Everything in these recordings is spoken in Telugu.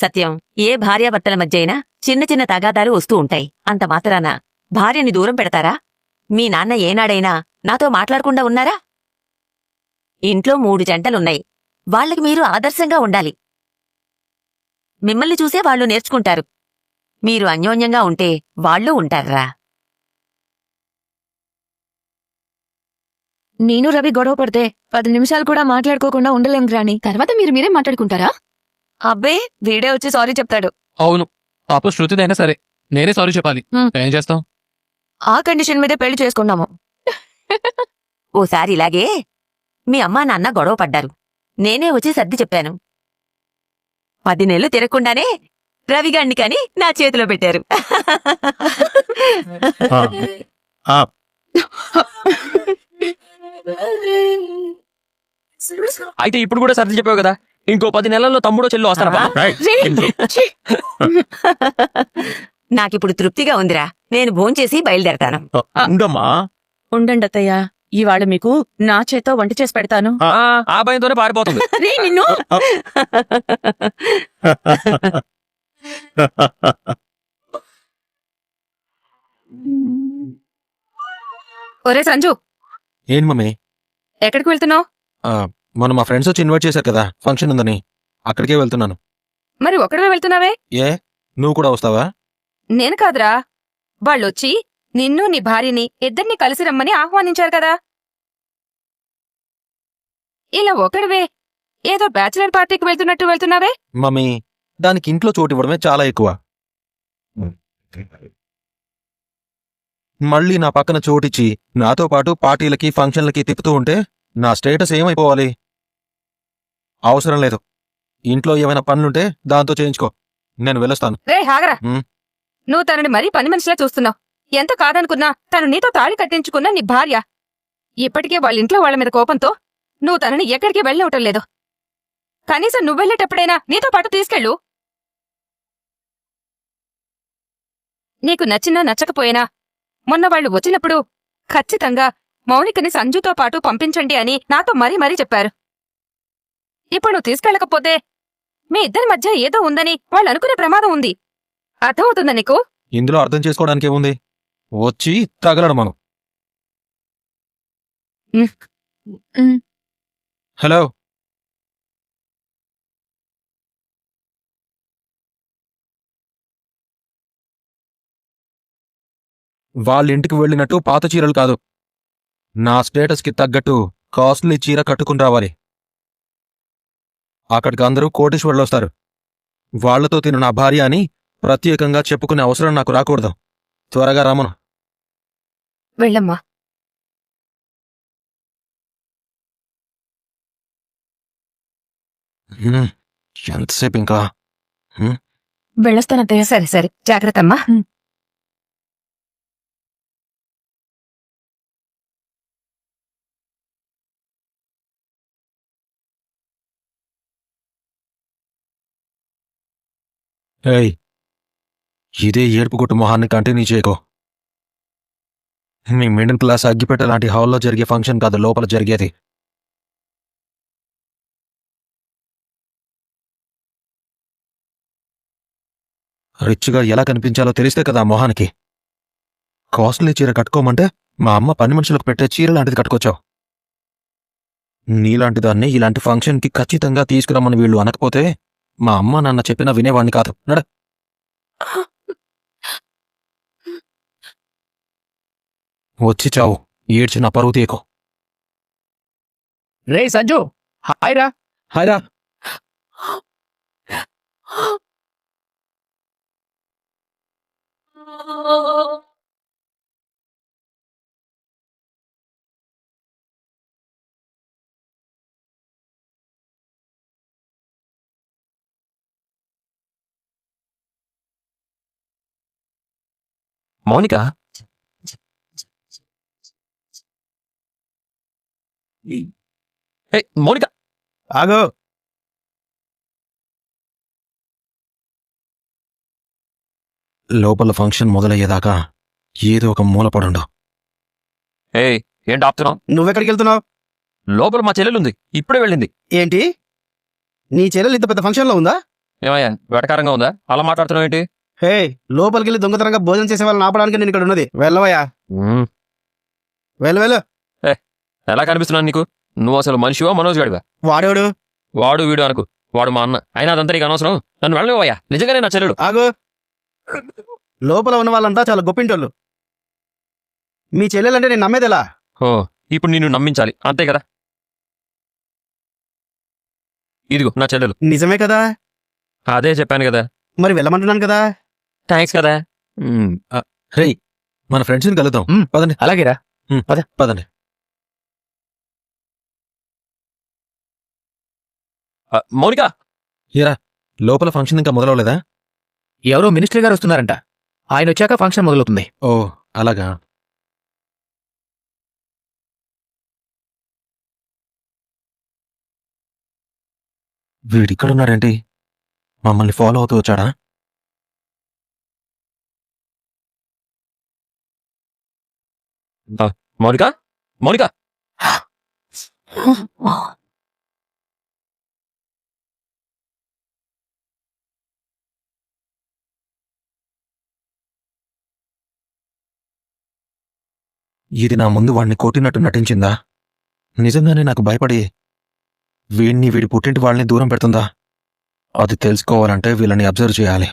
సత్యం ఏ భార్యాభర్తల మధ్య అయినా చిన్న చిన్న తగాదాలు వస్తూ ఉంటాయి. అంత మాత్రాన భార్యని దూరం పెడతారా? మీ నాన్న ఏనాడైనా నాతో మాట్లాడకుండా ఉన్నారా? ఇంట్లో మూడు జంటలున్నాయి. వాళ్ళకి మీరు ఆదర్శంగా ఉండాలి. మిమ్మల్ని చూసే వాళ్ళు నేర్చుకుంటారు. మీరు అన్యోన్యంగా ఉంటే వాళ్ళు ఉంటారా? నేను రవి గొడవ పడితే పది నిమిషాలు కూడా మాట్లాడుకోకుండా ఉండలేం గ్రాని తర్వాత మీరు మీరే మాట్లాడుకుంటారా? అబ్బే వీడే వచ్చి సారీ చెప్తాడు. అవును. పాప శృతిదైనా సరే. నేనే సారీ చెప్పాలి. హ్మ్. ఏం చేస్తాం? ఆ కండిషన్ మీదే పెళ్ళి చేసుకున్నాము. ఓసారి ఇలాగే మీ అమ్మా నాన్న గొడవ పడ్డారు. నేనే వచ్చి సర్ది చెప్పాను. పది నెలలు తిరగకుండానే రవిగాణ్ణి కాని నా చేతిలో పెట్టారు. ఆ, ఆ, అయితే ఇప్పుడు కూడా సర్ది చెప్పావు కదా? ఇంకో పది నెలల్లో తమ్ముడో చెల్లు వస్తారా. నాకిప్పుడు తృప్తిగా ఉందిరా. నేను భోంచేసి బయలుదేరతాను. ఉండమ్మా. ఉండండి అత్తయ్య ఇవాళ మీకు నా చేతో వంట చేసి పెడతాను. ఆ, ఆ భయంతోనే పారిపోతుంది. రే నిన్ను. ఒరే సంజు. ఏంటి మమ్మీ? ఎక్కడికి వెళ్తున్నావు? ఆ, మొన్న మా ఫ్రెండ్స్ వచ్చి ఇన్వైట్ చేశారు కదా ఫంక్షన్ ఉందని. అక్కడికే వెళ్తున్నాను. మరి ఒక్కడే వెళ్తున్నావే? ఏ? నువ్వు కూడా వస్తావా? నేను కాదురా. వాళ్ళొచ్చి నిన్ను నీ భార్యని ఇద్దరిని కలిసి రమ్మని ఆహ్వానించారు కదా. ఇలా ఒకడివే ఏదో బ్యాచిలర్ పార్టీకి వెళ్తున్నట్టు వెళ్తున్నావే? మమ్మీ దానికి ఇంట్లో చోటు ఇవ్వడమే చాలా ఎక్కువ. మళ్ళీ నా పక్కన చోటిచ్చి నాతో పాటు పార్టీలకి ఫంక్షన్లకి తిప్పుతూ ఉంటే నా స్టేటస్ ఏమైపోవాలి? అవసరం లేదు. ఇంట్లో ఏమైనా పనులుంటే దాంతో చేయించుకో. నేను వెళ్ళొస్తాను. రే హాగరా. నువ్వు తనని మరీ పని మనిషిలా చూస్తున్నావు. ఎంత కాదనుకున్నా తను నీతో తాళి కట్టించుకున్న నీ భార్య. ఇప్పటికే వాళ్ళ ఇంట్లో వాళ్ళ మీద కోపంతో నువ్వు తనని ఎక్కడికి వెళ్ళవటం లేదు. కనీసం నువ్వు వెళ్ళేటప్పుడైనా నీతో పాటు తీసుకెళ్ళు. నీకు నచ్చినా నచ్చకపోయినా మొన్న వాళ్ళు వచ్చినప్పుడు ఖచ్చితంగా మౌనికని సంజుతో పాటు పంపించండి అని నాతో మరీ మరీ చెప్పారు. ఇప్పుడు నువ్వు తీసుకెళ్ళకపోతే మీ ఇద్దరి మధ్య ఏదో ఉందని వాళ్ళు అనుకునే ప్రమాదం ఉంది. అర్థమవుతుందా నీకు? ఇందులో అర్థం చేసుకోవడానికి ఏముంది? వచ్చి తగలడం మనం. హలో. వాళ్ళ ఇంటికి వెళ్ళినట్టు పాత చీరలు కాదు. నా స్టేటస్కి తగ్గట్టు కాస్ట్లీ చీర కట్టుకుని రావాలి. అక్కడికి అందరూ కోటేశ్వర్లు వస్తారు వాళ్ళతో తిను నా భార్య అని ప్రత్యేకంగా చెప్పుకునే అవసరం నాకు రాకూడదు. త్వరగా రామను వెళ్ళమ్మా. ఎంతసేపు ఇంకా? వెళ్ళొస్తానత్తయ్య. సరే సరే. జాగ్రత్త అమ్మా ఏయ్ ఇదే ఏడుపుగుట్టు మొహాన్ని కంటిన్యూ చేయకో మీ మిడిల్ క్లాస్ అగ్గిపెట్ట లాంటి హాల్లో జరిగే ఫంక్షన్ కాదు లోపల జరిగేది. రిచ్గా ఎలా కనిపించాలో తెలిస్తే కదా మొహానికి. కాస్ట్లీ చీర కట్టుకోమంటే మా అమ్మ పని మనుషులకు పెట్టే చీర లాంటిది కట్టుకొచ్చావు. నీలాంటి దాన్ని ఇలాంటి ఫంక్షన్కి ఖచ్చితంగా తీసుకురమ్మని వీళ్ళు అనకపోతే మా అమ్మ నాన్న చెప్పినా వినేవాణ్ణి కాదు. నడ. వచ్చి చావు. ఏడ్చి నా పరువు తీయకు. రే సంజు హాయ్ రా హాయ్రా. మౌనిక ఏ, మౌనిక? ఆగో! లోపల ఫంక్షన్ మొదలయ్యేదాకా ఏదో ఒక మూల పడుండు ఏయ్ ఏంటి ఆపుతున్నావు? నువ్వెక్కడికి వెళ్తున్నావు? లోపల మా చెల్లెలుంది ఇప్పుడే వెళ్ళింది. ఏంటి? నీ చెల్లెలు ఇంత పెద్ద ఫంక్షన్లో ఉందా? ఏమయ్యా వెటకారంగా ఉందా? అలా మాట్లాడుతున్నావు ఏంటి హే లోపలికి వెళ్ళి దొంగతనంగా భోజనం చేసే వాళ్ళని ఆపడానికి నేను ఇక్కడ ఉన్నది వెళ్ళవయ్యా వెళ్ళు వెళ్ళు. ఎలా కనిపిస్తున్నాను నీకు? నువ్వు అసలు మనిషివా మనోజ్ గడివా? వాడేవాడు? వాడు వీడు అనుకు. వాడు మా అన్న. అయినా అదంతా నీకు అనవసరం. నన్ను వెళ్ళనివ్వయ్యా నిజంగానే నా చెల్లెడు. ఆగు. లోపల ఉన్న వాళ్ళంతా చాలా గొప్పింటోళ్ళు. మీ చెల్లెలంటే నేను నమ్మేది ఎలా ఓ ఇప్పుడు నిన్ను నమ్మించాలి. అంతే కదా? ఇదిగో నా చెల్లెలు. నిజమే కదా? అదే చెప్పాను కదా. మరి వెళ్ళమంటున్నాను కదా? థ్యాంక్స్ కదా. రేయ్ మన ఫ్రెండ్స్ని కలుద్దాం. పదండి. అలాగేరా. పద. పదండి. మౌనిక! ఏరా లోపల ఫంక్షన్ ఇంకా మొదలవలేదా? ఎవరో మినిస్టర్ గారు వస్తున్నారంట. ఆయన వచ్చాక ఫంక్షన్ మొదలవుతుంది. ఓ అలాగా. వీడిక్కడున్నాడేంటి మమ్మల్ని ఫాలో అవుతూ వచ్చాడా? మౌనిక? మౌనిక? ఇది నా ముందు వాడిని కొట్టినట్టు నటించిందా? నిజంగానే నాకు భయపడి వీడిని వీడి పుట్టింటి వాళ్ళని దూరం పెడుతుందా? అది తెలుసుకోవాలంటే వీళ్ళని అబ్జర్వ్ చేయాలి.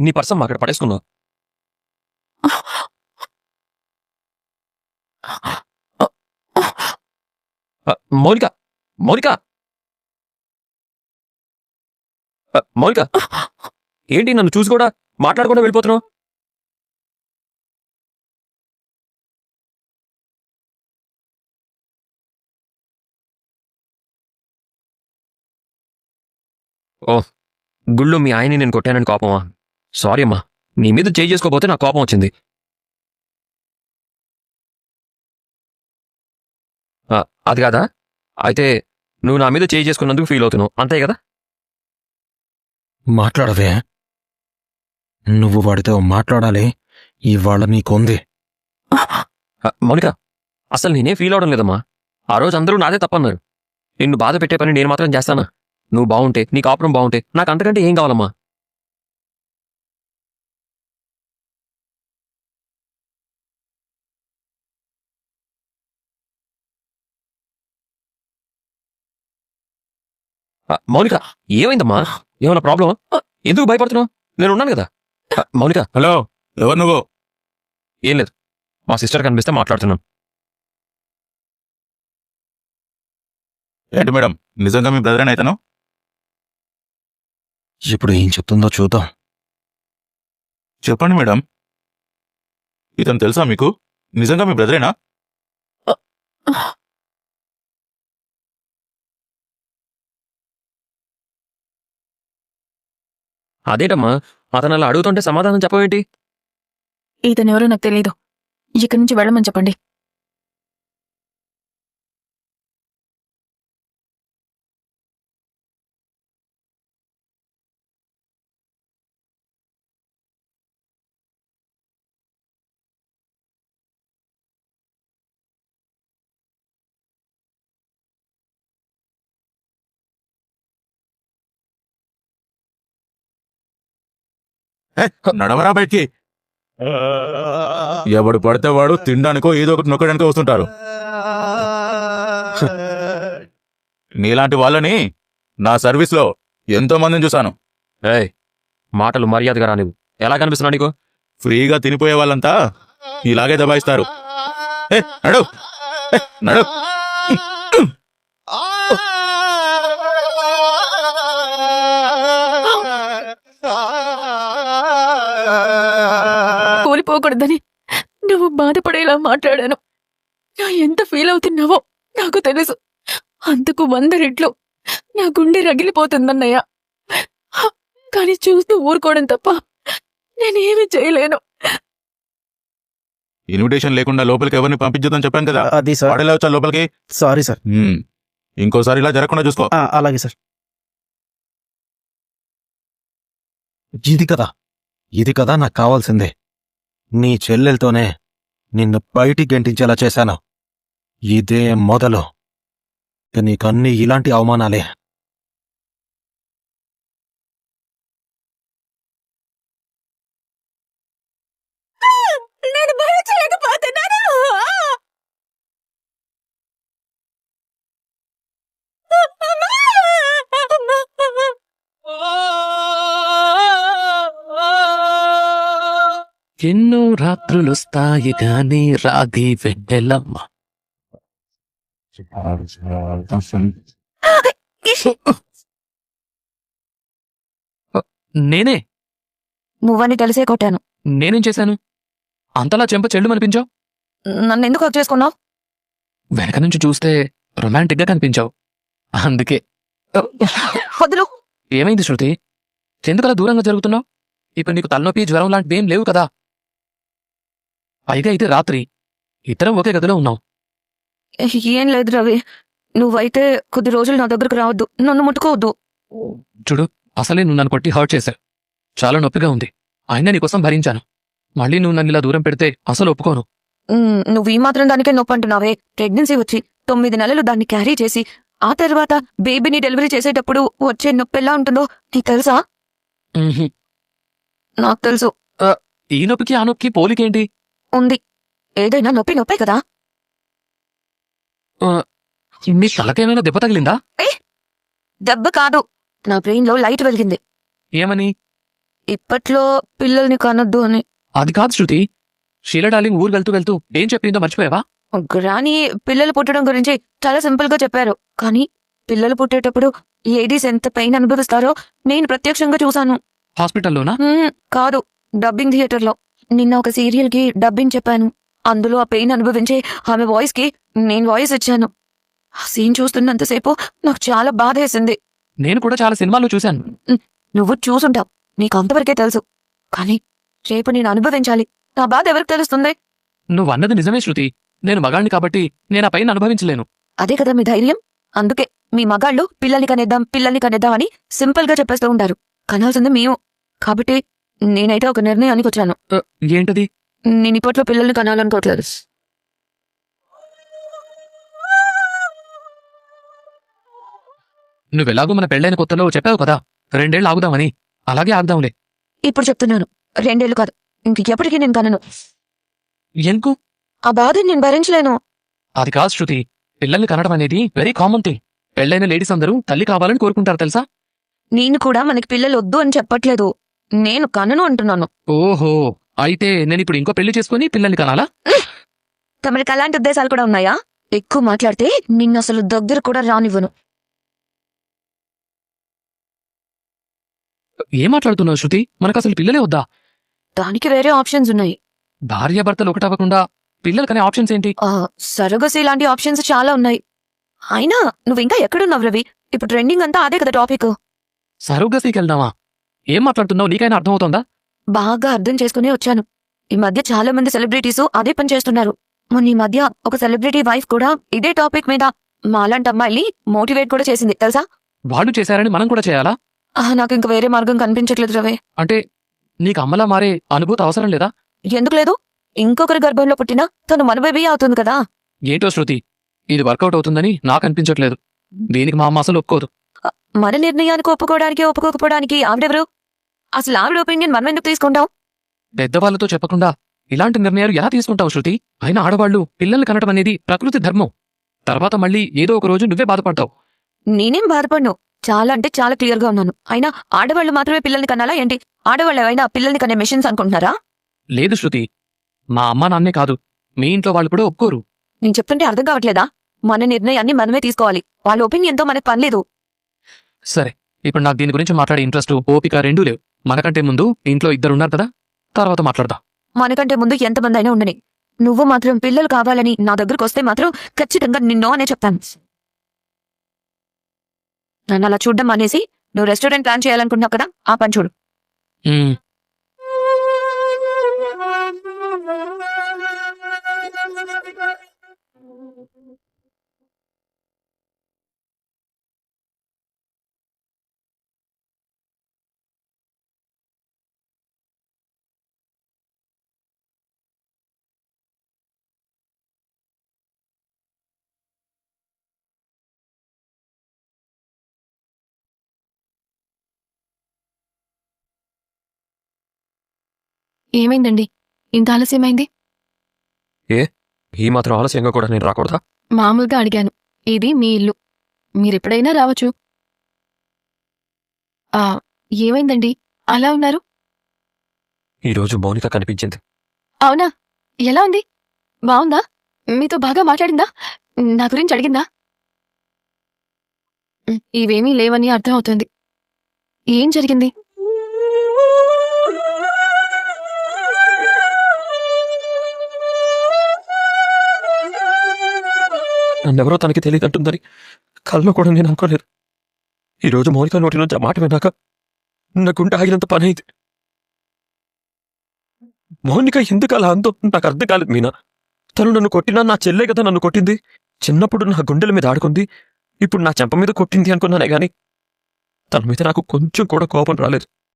నీ పర్సం అక్కడ పడేసుకున్నావు మౌనిక ఆ, మౌనిక ఏంటి నన్ను చూసి కూడా మాట్లాడకుండా వెళ్ళిపోతున్నావు? ఓ గుళ్ళు మీ ఆయన్ని నేను కొట్టానని కోపమా? సారీ అమ్మా. నీ మీద చేయి చేసుకోపోతే నాకు కోపం వచ్చింది. అది కాదా? అయితే నువ్వు నా మీద చేయి చేసుకున్నందుకు ఫీల్ అవుతున్నావు. అంతే కదా? మాట్లాడవే. నువ్వు వాడితో మాట్లాడాలి. ఇవాళ నీకుంది. ఆ, మౌనిక అసలు నేనే ఫీల్ అవడం లేదమ్మా. ఆ రోజు అందరూ నాదే తప్పన్నారు. నిన్ను బాధ పెట్టే పని నేను మాత్రం చేస్తానా? నువ్వు బాగుంటే నీ కాపురం బాగుంటే నాకు అంతకంటే ఏం కావాలమ్మా? మౌనిక ఏమైందమ్మా? ఏమైనా ప్రాబ్లం ఎందుకు భయపడుతున్నావు? నేను ఉన్నాను కదా. ఆ, మౌనిక. హలో ఎవరు నువ్వు? ఏం లేదు. మా సిస్టర్ కనిపిస్తే మాట్లాడుతున్నాను ఏంటి మేడం? నిజంగా మీ బ్రదర్ అయితను ఇప్పుడు ఏం చెప్తుందో చూద్దాం. చెప్పండి మేడం. ఇతను తెలుసా మీకు? నిజంగా మీ బ్రదరేనా అదేటమ్మా అతను అలా అడుగుతుంటే సమాధానం చెప్పవేంటి? ఇతనెవరో నాకు తెలీదు. ఇక్కడి నుంచి వెళ్ళమని చెప్పండి. నడవరా బయటికి ఎవడు పడితే వాడు తినడానికో ఏదో ఒకటి నొక్కడానికో వస్తుంటారు. నీలాంటి వాళ్ళని నా సర్వీస్లో ఎంతో మందిని చూశాను. ఏయ్ మాటలు మర్యాదగా రానివ్వు. ఎలా కనిపిస్తున్నా నీకు? ఫ్రీగా తినిపోయే వాళ్ళంతా ఇలాగే దబాయిస్తారు. నడు నడు. కూలిపోకూడదని నువ్వు బాధపడేలా మాట్లాడాను. నా ఎంత ఫీల్ అవుతున్నావో నాకు తెలుసు. అంతకు వంద రెట్లు నా గుండె రగిలిపోతుందన్నయ్య. కానీ చూస్తూ ఊరుకోవడం తప్ప నేనేమీ చేయలేను. ఇన్విటేషన్ లేకుండా లోపలికి ఎవరిని పంపించదని చెప్పాను కదా? అది సార్. వాడేలా వచ్చా లోపలికి? Sorry sir. హ్మ్. ఇంకోసారి ఇలా జరగకుండా చూసుకో. ఆ, అలాగే సార్. ఇది కదా. ఇది కదా నాకు కావాల్సిందే. నీ చెల్లెలతోనే నిన్ను బయటికి గెంటించేలా చేశాను. ఇదే మొదలు. నీకన్నీ ఇలాంటి అవమానాలే. ఎన్నో రాత్రులొస్తాయి గాని రాగి వెన్నెలమ్మ. నేనే. నువ్వని తెలిసే కొట్టాను. నేనేం చేశాను? అంతలా చెంప చెల్లు అనిపించావు నన్ను ఎందుకు హక్ చేసుకున్నావు? వెనక నుంచి చూస్తే రొమాంటిక్గా కనిపించావు. అందుకే. వదులు. ఏమైంది శృతి? ఎందుకలా దూరంగా జరుగుతున్నావు? ఇప్పుడు నీకు తలనొప్పి జ్వరం లాంటివి ఏం లేవు కదా. పైగా అయితే రాత్రి. ఇద్దరం ఒకే గదిలో ఉన్నాం. ఏం లేదు రవి. నువ్వైతే కొద్ది రోజులు నా దగ్గరకు రావద్దు. నన్ను ముట్టుకోవద్దు. చూడు అసలే నువ్వు నన్ను కొట్టి హర్ట్ చేశావు. చాలా నొప్పిగా ఉంది. అయినా నీకోసం భరించాను. మళ్ళీ నువ్వు నన్ను ఇలా దూరం పెడితే అసలు ఒప్పుకోను. నువ్వు ఈ మాత్రం దానికే నొప్పి అంటున్నావే. ప్రెగ్నెన్సీ వచ్చి తొమ్మిది నెలలు దాన్ని క్యారీ చేసి ఆ తర్వాత బేబీని డెలివరీ చేసేటప్పుడు వచ్చే నొప్పి ఎలా ఉంటుందో నీకు తెలుసా. నాకు తెలుసు. ఈ నొప్పికి ఆ నొప్పికి పోలికేంటి ఉంది. ఏదైనా నొప్పి నొప్పే కదా? నీ తలకేమైనా దెబ్బ తగిలిందా? దెబ్బ కాదు. నా బ్రెయిన్లో లైట్ వెలిగింది. ఏమని? ఇప్పట్లో పిల్లల్ని కనొద్దు అని. అది కాదు శృతి. షీలా డార్లింగ్ ఊరు వెళ్తూ వెళ్తూ ఏం చెప్పిందో మర్చిపోయావా? గ్రాని పిల్లలు పుట్టడం గురించి చాలా సింపుల్గా చెప్పారు. కానీ పిల్లలు పుట్టేటప్పుడు లేడీస్ ఎంత పెయిన్ అనుభవిస్తారో నేను ప్రత్యక్షంగా చూశాను. హాస్పిటల్లోనా? కాదు. డబ్బింగ్ థియేటర్లో నిన్న ఒక సీరియల్కి డబ్బింగ్ చెప్పాను. అందులో ఆ పెయిన్ అనుభవించే ఆమె వాయిస్కి నేను వాయిస్ ఇచ్చాను. ఆ సీన్ చూస్తున్నంతసేపు నాకు చాలా బాధ వేసింది నేను కూడా చాలా సినిమాల్లో చూశాను. నువ్వు చూసుంటావు. నీకు అంతవరకే తెలుసు. కానీ రేపు నేను అనుభవించాలి. నా బాధ ఎవరికి తెలుస్తుంది? నువ్వు అన్నది నిజమే శృతి. నేను మగాణ్ణి కాబట్టి నేను ఆ పైన అనుభవించలేను. అదే కదా మీ ధైర్యం? అందుకే మీ మగాళ్ళు పిల్లల్ని కనేద్దాం పిల్లల్ని కనేద్దాం అని సింపుల్గా చెప్పేస్తూ ఉంటారు. కనాల్సింది మేము. కాబట్టి నేనైతే ఒక నిర్ణయానికి వచ్చాను. ఏంటది? నేను ఇప్పట్లో పిల్లల్ని కనాలనుకోవట్లేదు. నువ్వెలాగో మన పెళ్ళైన కొత్తలో చెప్పావు కదా రెండేళ్ళు ఆగుదామని. అలాగే ఆగుదాంలే. ఇప్పుడు చెప్తున్నాను రెండేళ్ళు కాదు ఇంక ఎప్పటికీ నేను కనను. ఎందుకు? ఆ బాధని నేను భరించలేను. అది కాదు శృతి పిల్లల్ని కనడం అనేది వెరీ కామన్ థింగ్ పెళ్ళైన లేడీస్ అందరూ తల్లి కావాలని కోరుకుంటారు తెలుసా? నేను కూడా మనకి పిల్లలు వద్దు అని చెప్పట్లేదు. నేను కనను అంటున్నాను. ఓహో అయితే నేను ఇప్పుడు ఇంకో పెళ్ళి చేసుకుని పిల్లల్ని కనాలా? తమరికి అలాంటి ఉద్దేశాలు కూడా ఉన్నాయా? ఎక్కువ మాట్లాడితే నిన్ను అసలు దగ్గర కూడా రానివ్వను. ఏం మాట్లాడుతున్నావు శృతి? మనకు అసలు పిల్లలే వద్దా? దానికి వేరే ఆప్షన్స్ ఉన్నాయి. భార్యాభర్తలు ఒకటవ్వకుండా పిల్లలకనే ఆప్షన్స్ ఏంటి? ఆ సరగసి లాంటి ఆప్షన్స్ చాలా ఉన్నాయి. అయినా నువ్వు ఇంకా ఎక్కడున్నావు రవి? ఇప్పుడు ట్రెండింగ్ అంతా అదే కదా టాపిక్. సరోగసీకి వెళ్దామా? ఏం మాట్లాడుతున్నావు? నీకైనా అర్థమవుతోందా? బాగా అర్థం చేసుకునే వచ్చాను. ఈ మధ్య చాలా మంది సెలబ్రిటీస్ అదే పని చేస్తున్నారు. మొన్న ఈ మధ్య ఒక సెలబ్రిటీ వైఫ్ కూడా ఇదే టాపిక్ మీద మాలాంటి అమ్మాయిని మోటివేట్ కూడా చేసింది. తెలుసా? వాళ్ళు చేశారని మనం కూడా చేయాలా? ఆ, నాకు ఇంక వేరే మార్గం కనిపించట్లేదు రవి. అంటే నీకు అమ్మలా మారే అనుభూతి అవసరం లేదా? ఎందుకు లేదు? ఇంకొకరి గర్భంలో పుట్టినా తను మన బేబీ అవుతుంది కదా. ఏంటో శృతి? ఇది వర్కౌట్ అవుతుందని నాకు అనిపించట్లేదు. దీనికి మా అమ్మ అసలు ఒప్పుకోదు. మన నిర్ణయానికి ఒప్పుకోవడానికి ఒప్పుకోకపోవడానికి ఆవిడెవరు? అసలు ఆవిడ ఒపీనియన్ మనం ఎందుకు తీసుకుంటాం? పెద్దవాళ్ళతో చెప్పకుండా ఇలాంటి నిర్ణయాలు ఎలా తీసుకుంటావు శృతి? అయినా ఆడవాళ్ళు పిల్లల్ని కనడం అనేది ప్రకృతి ధర్మం. తర్వాత మళ్ళీ ఏదో ఒక రోజు నువ్వే బాధపడతావు. నేనేం బాధపడను. చాలా అంటే చాలా క్లియర్గా ఉన్నాను. అయినా ఆడవాళ్ళు మాత్రమే పిల్లల్ని కనాలా ఏంటి? ఆడవాళ్ళు ఏమైనా పిల్లల్ని కనే మెషిన్స్ అనుకుంటున్నారా? లేదు శృతి. మా అమ్మ నాన్నే కాదు. మీ ఇంట్లో వాళ్ళు కూడా ఒప్పుకోరు. నేను చెప్తుంటే అర్థం కావట్లేదా? మన నిర్ణయాన్ని మనమే తీసుకోవాలి. వాళ్ళ ఒపీనియన్తో మనకు పనిలేదు సరే ఇప్పుడు నాకు దీని గురించి మాట్లాడే ఇంట్రెస్ట్ ఓపిక రెండూ లేవు. మనకంటే ముందు ఇంట్లో ఇద్దరు ఉన్నారు కదా తర్వాత మాట్లాడదాం. మనకంటే ముందు ఎంతమంది అయినా ఉండని. నువ్వు మాత్రం పిల్లలు కావాలని నా దగ్గరకు వస్తే మాత్రం ఖచ్చితంగా నిన్నో అనే చెప్తాను. నన్ను అలా చూడడం అనేసి నువ్వు రెస్టారెంట్ ప్లాన్ చేయాలనుకుంటున్నావు కదా ఆ పని చూడు. ఏమైందండి? ఇంత ఆలస్యమైంది? ఈ మాత్రం ఆలస్యంగా కూడా నేను రాకూడదా? మామూలుగా అడిగాను. ఇది మీ ఇల్లు. మీరెప్పుడైనా రావచ్చు. ఆ ఏమైందండి? అలా ఉన్నారు? ఈ రోజు మౌనిక కనిపించింది. అవునా? ఎలా ఉంది? బాగుందా? మీతో బాగా మాట్లాడిందా? నా గురించి అడిగిందా? ఉమ్, ఇవేమీ లేవని అర్థం అవుతుంది ఏం జరిగింది? నన్నెవరో తనకి తెలియదంటుందని కల్లో కూడా నేను అనుకోలేదు. ఈరోజు మౌనిక నోటి నుంచి ఆ మాట విన్నాక నా గుండె ఆగినంత పని అయింది మౌనిక ఎందుకు అలా అందో నాకు అర్థం కాలేదు మీనా. తను నన్ను కొట్టినా నా చెల్లె కదా నన్ను కొట్టింది. చిన్నప్పుడు నా గుండెల మీద ఆడుకుంది. ఇప్పుడు నా చెంప మీద కొట్టింది అనుకున్నానే గాని తన మీద నాకు కొంచెం కూడా కోపం రాలేదు.